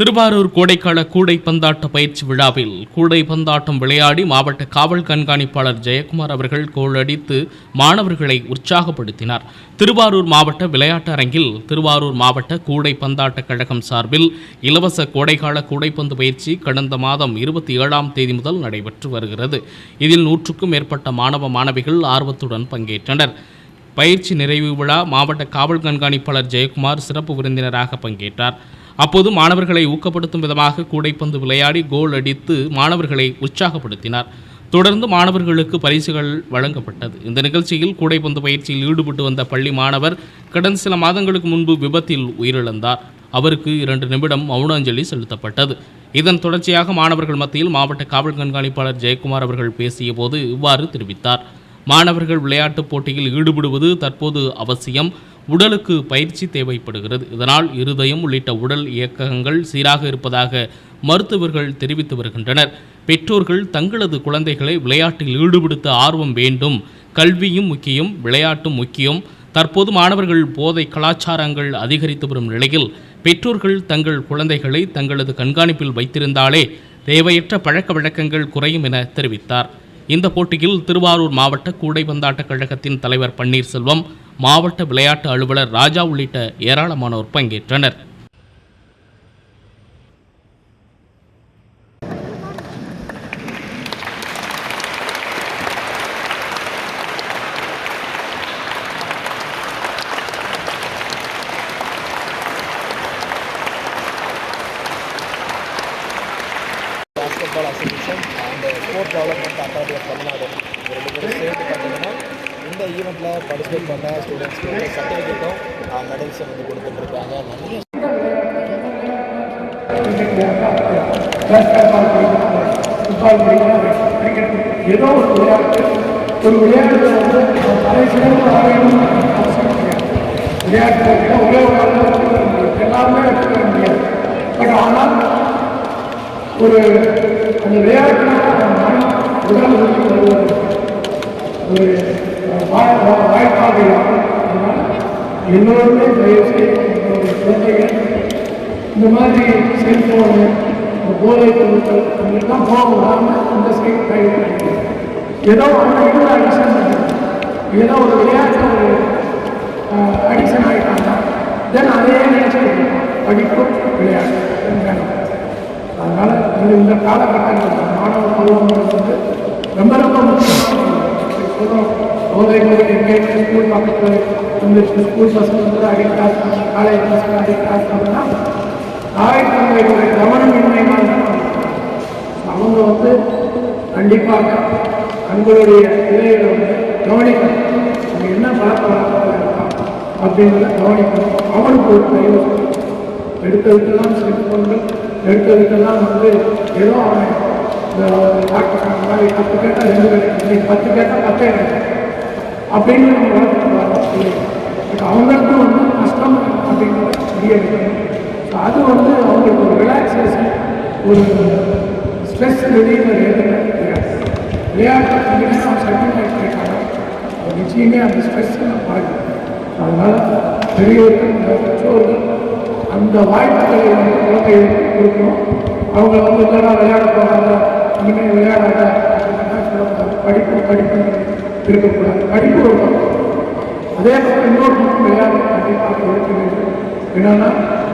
திருவாரூர் கோடைக்கால கூடை பந்தாட்ட பயிற்சி விழாவில் கூடை பந்தாட்டம் விளையாடி மாவட்ட காவல் கண்காணிப்பாளர் ஜெயக்குமார் அவர்கள் கோலடித்து மாணவர்களை உற்சாகப்படுத்தினார். திருவாரூர் மாவட்ட விளையாட்டு அரங்கில் திருவாரூர் மாவட்ட கூடை பந்தாட்ட கழகம் சார்பில் இலவச கோடைக்கால கூடைப்பந்து பயிற்சி கடந்த மாதம் இருபத்தி ஏழாம் தேதி முதல் நடைபெற்று வருகிறது. இதில் நூற்றுக்கும் மேற்பட்ட மாணவ மாணவிகள் ஆர்வத்துடன் பங்கேற்றனர். பயிற்சி நிறைவு விழா மாவட்ட காவல் கண்காணிப்பாளர் ஜெயக்குமார் சிறப்பு விருந்தினராக பங்கேற்றார். அப்போது மாணவர்களை ஊக்கப்படுத்தும் விதமாக கூடைப்பந்து விளையாடி கோல் அடித்து மாணவர்களை உற்சாகப்படுத்தினார். தொடர்ந்து மாணவர்களுக்கு பரிசுகள் வழங்கப்பட்டது. இந்த நிகழ்ச்சியில் கூடைப்பந்து பயிற்சியில் ஈடுபட்டு வந்த பள்ளி மாணவர் கடந்த சில மாதங்களுக்கு முன்பு விபத்தில் உயிரிழந்தார். அவருக்கு இரண்டு நிமிடம் மௌனாஞ்சலி செலுத்தப்பட்டது. இதன் தொடர்ச்சியாக மாணவர்கள் மத்தியில் மாவட்ட காவல் கண்காணிப்பாளர் ஜெயக்குமார் அவர்கள் பேசிய போது இவ்வாறு தெரிவித்தார். மாணவர்கள் விளையாட்டுப் போட்டியில் ஈடுபடுவது தற்போது அவசியம். உடலுக்கு பயிற்சி தேவைப்படுகிறது. இதனால் இருதயம் உள்ளிட்ட உடல் இயக்கங்கள் சீராக இருப்பதாக மருத்துவர்கள் தெரிவித்து வருகின்றனர். பெற்றோர்கள் தங்களது குழந்தைகளை விளையாட்டில் ஈடுபடுத்த ஆர்வம் வேண்டும். கல்வியும் முக்கியம் விளையாட்டும் முக்கியம். தற்போது மாணவர்கள் போதை கலாச்சாரங்கள் அதிகரித்து வரும் நிலையில் பெற்றோர்கள் தங்கள் குழந்தைகளை தங்களது கண்காணிப்பில் வைத்திருந்தாலே தேவையற்ற பழக்க வழக்கங்கள் குறையும் என தெரிவித்தார். இந்த போட்டியில் திருவாரூர் மாவட்ட கூடைப்பந்தாட்ட கழகத்தின் தலைவர் பன்னீர்செல்வம் மாவட்ட விளையாட்டு அலுவலர் ராஜா உள்ளிட்ட ஏராளமானோர் பங்கேற்றனர். Basketball association and sport development authority of Tamil Nadu ஈவெண்ட்டில் பார்ட்டிசிபேட் பண்ண ஸ்டூடெண்ட்ஸ்க்கு சர்டிஃபிகேட்டும் மெடல்ஸை வந்து கொடுத்துட்ருக்காங்க நிறைய ஏதோ ஒரு விளையாட்டு ஒரு விளையாட்டு வந்து தலை சிறந்து ஆகணும்னு அவசியம் விளையாட்டு போட்டியில் ஒரே ஒரு எல்லாருமே எடுத்துக்க முடியாது பட் ஆனால் ஒரு அந்த விளையாட்டு உடல் வருவது ஒரு வாய் வாய்ப்பாக எல்லோருமே தயவு செய்து குழந்தைகள் இந்த மாதிரி செல்போனு போதை பொருட்கள் இதெல்லாம் போக விடாமல் இந்த சைடு கையில் ஏதோ அவங்க இன்னொரு அடிஷன் ஏதோ ஒரு விளையாட்டு ஒரு அடிஷன் ஆகிட்டாங்க தென் அதையே நினைச்சு படிப்பு விளையாட்டு அதனால் இந்த இந்த மாணவர் மாணவ பருவங்கள் வந்து ரொம்ப ரொம்ப முக்கியமான சொல்கிறோம் போதை பொருள் எங்கேயுமே ஸ்கூல் பக்கத்தில் வந்து ஸ்கூல் பசங்க வந்து அடிக்ட் ஆகிறாங்க காலேஜ் பசங்க அடிக்ட் ஆகிறாங்கன்னா தாய் தந்தைகளுடைய அவங்க வந்து கண்டிப்பாக தங்களுடைய பிள்ளைகளை வந்து கவனிக்கணும் அவங்க என்ன பழக்க வழக்கத்தில் அப்படிங்கிறத கவனிக்கணும் அவனுக்கு ஒரு தயவு எடுத்ததுக்கெல்லாம் செல்போன்கள் எடுத்ததுக்கெல்லாம் வந்து ஏதோ அவன் இந்த டாக்டர் மாதிரி பத்து கேட்டால் ரெண்டு கிடைக்கும் பத்து கேட்டால் பத்தே கிடைக்கும் அப்படின்னு அவங்களுக்கும் வந்து கஷ்டம் அப்படிங்கிறத புரிய அது வந்து அவங்களுக்கு ஒரு ரிலாக்ஸேஷன் ஒரு ஸ்ட்ரெஸ் ரிலீவர் எதுவுமே விளையாட்டு சர்டிஃபிகேட் கிடைக்காங்க நிச்சயமே அந்த ஸ்ட்ரெஸ் பாருங்க அதனால் பெரியவர்கள் பெற்றோர்கள் அந்த வாய்ப்புகளை வந்து குழந்தைகளுக்கு கொடுக்கணும். அவங்க வந்து இல்லைனா விளையாட போகிறாங்க இனிமேல் விளையாடாத படிப்பு படிப்பு இருக்கக்கூடாது படிப்பு ஒரு பக்கம். அதே பக்கம் இன்னொரு பக்கம் விளையாட கண்டிப்பாக இருக்க வேண்டும் என்னன்னா